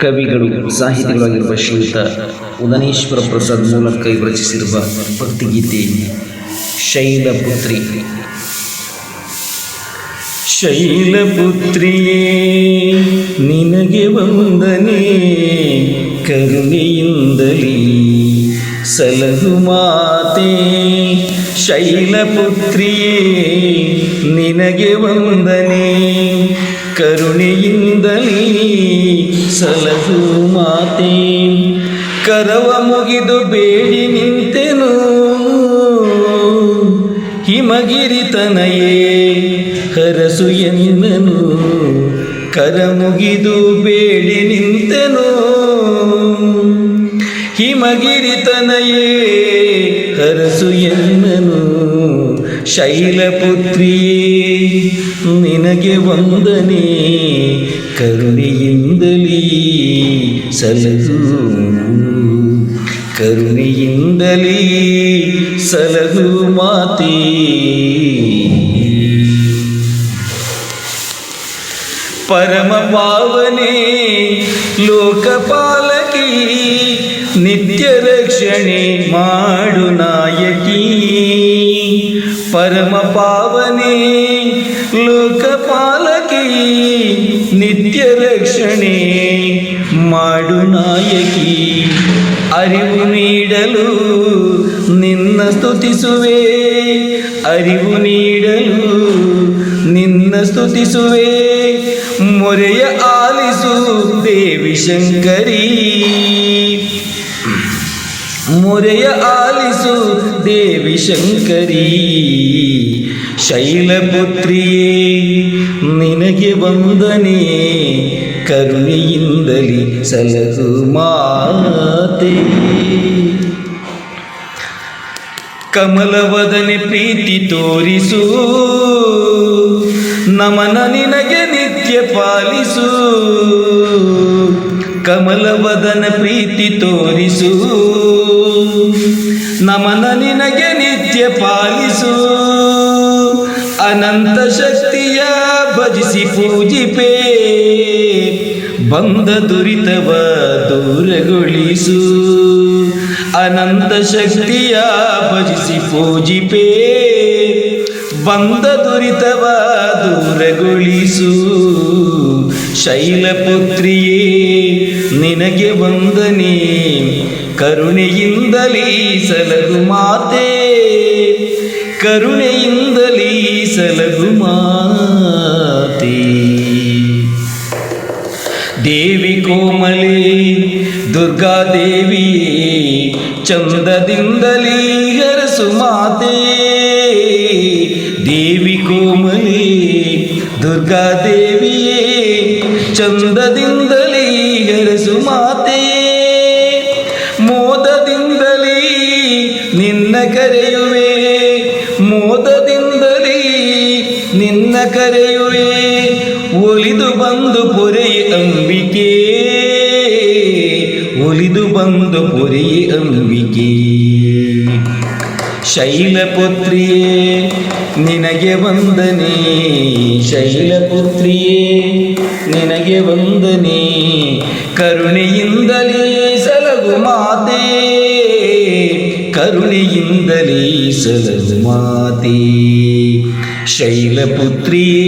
ಕವಿಗಳು, ಸಾಹಿತಿಗಳಾಗಿರುವ ಶ್ರೀಯುತ ಉದನೇಶ್ವರ ಪ್ರಸಾದ್ ಮೂಲಕ ರಚಿಸಿರುವ ಭಕ್ತಿಗೀತೆ ಶೈಲಪುತ್ರಿ. ಶೈಲಪುತ್ರಿಯೇ, ನಿನಗೆ ವಂದನೆ, ಕರುಣೆಯಿಂದಲೇ ಸಲಹು ಮಾತೆ. ಶೈಲಪುತ್ರಿಯೇ, ನಿನಗೆ ವಂದನೆ ಕರುಣೆಯಿಂದಲೇ ಸಲಹು ಮಾತೆ. ಕರವ ಮುಗಿದು ಬೇಡಿ ನಿಂತೆನು. ಹಿಮಗಿರಿತನಯೇ ಹರಸು ಎನ್ನನು. ಕರ ಮುಗಿದು ಬೇಡಿ ನಿಂತೆನು. ಹಿಮಗಿರಿತನಯೇ ಹರಸು ಎನ್ನನು. ಶೈಲಪುತ್ರಿಯೇ ನಿನಗೆ ವಂದನೆ. ಕರುಣೆಯಿಂದಲೀ ಸಲಹು. ಕರುಣೆಯಿಂದಲೀ ಸಲಹು ಮಾತಿ. ಪರಮ ಪಾವನೆ ಲೋಕಪಾಲಕಿ, ನಿತ್ಯ ರಕ್ಷಣೆ ಮಾಡು ನಾಯಕಿ. ಪರಮ ಪಾವನೆ ಲೋಕಪಾಲಕಿ, ನಿತ್ಯ ರಕ್ಷಣೆ ಮಾಡು ನಾಯಕಿ. ಅರಿವು ನೀಡಲು ನಿನ್ನ ಸ್ತುತಿಸುವೆ, ಅರಿವು ನೀಡಲು ನಿನ್ನ ಸ್ತುತಿಸುವೆ. ಮೊರೆಯ ಆಲಿಸು ದೇವಿ ಶಂಕರಿ. ಮೊರೆಯ ಆಲಿಸು ದೇವಿ ಶಂಕರಿ, ಶೈಲಪುತ್ರಿಯೇ, ನಿನಗೆ ವಂದನೆ, ಕರುಣೆಯಿಂದಲಿ ಸಲಹು ಮಾತೆ. ಕಮಲವದನೆ ಪ್ರೀತಿ ತೋರಿಸು, ನಮನ ನಿನಗೆ ನಿತ್ಯ ಪಾಲಿಸು. ಕಮಲವದನ ಪ್ರೀತಿ ತೋರಿಸು ನಮನ ನಿನಗೆ ನಿತ್ಯ ಪಾಲಿಸು. ಅನಂತ ಶಕ್ತಿಯ ಭಜಿಸಿ ಪೂಜಿಪೇ ಬಂದ ದುರಿತವ ದೂರಗೊಳಿಸು. ಅನಂತ ಶಕ್ತಿಯ ಭಜಿಸಿ ಪೂಜಿಪೇ ಬಂದ ದುರಿತವ ದೂರಗೊಳಿಸು. ಶೈಲಪುತ್ರಿಯೇ, ನಿನಗೆ ವಂದನೆ. ಕರುಣೆಯಿಂದಲೇ ಸಲಗು ಮಾತೆ ಕರುಣೆಯಿಂದಲೇ ಸಲಗು ಮಾತೆ ದೇವಿ ಕೋಮಲೆ ದುರ್ಗಾದೇವಿ ಚಂದದಿಂದಲೇ ಹರಸು ಮಾತೆ ದೇವಿ ಕೋಮಲೆ ದುರ್ಗಾದೇವಿಯೇ ಚಂದದಿಂದಲೇ ಕರೆಯುವೆ, ಮೋದದಿಂದಲೇ ನಿನ್ನ ಕರೆಯುವೆ. ಒಲಿದು ಬಂದು ಪೊರೆಯ ಅಂಬಿಕೆ, ಒಲಿದು ಬಂದು ಪೊರೆಯ ಅಂಬಿಕೆ. ಶೈಲಪುತ್ರಿಯೇ, ನಿನಗೆ ವಂದನೆ. ಶೈಲಪುತ್ರಿಯೇ, ನಿನಗೆ ವಂದನೆ. ಕರುಣೆಯಿಂದಲೇ ಸಲಗು ಮಾತೆ. ಕರುಣೆಯಿಂದಲೇ ಸಲಗು ಮಾತೆ ಶೈಲಪುತ್ರಿಯೇ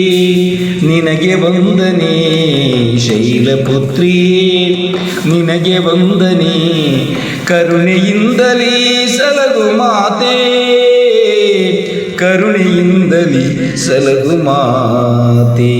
ನಿನಗೆ ವಂದನೆ ಶೈಲಪುತ್ರಿಯೇ ನಿನಗೆ ವಂದನೆ ಕರುಣೆಯಿಂದಲೇ ಸಲಗು ಮಾತೆ ಕರುಣೆಯಿಂದಲೇ ಸಲಗು ಮಾತೆ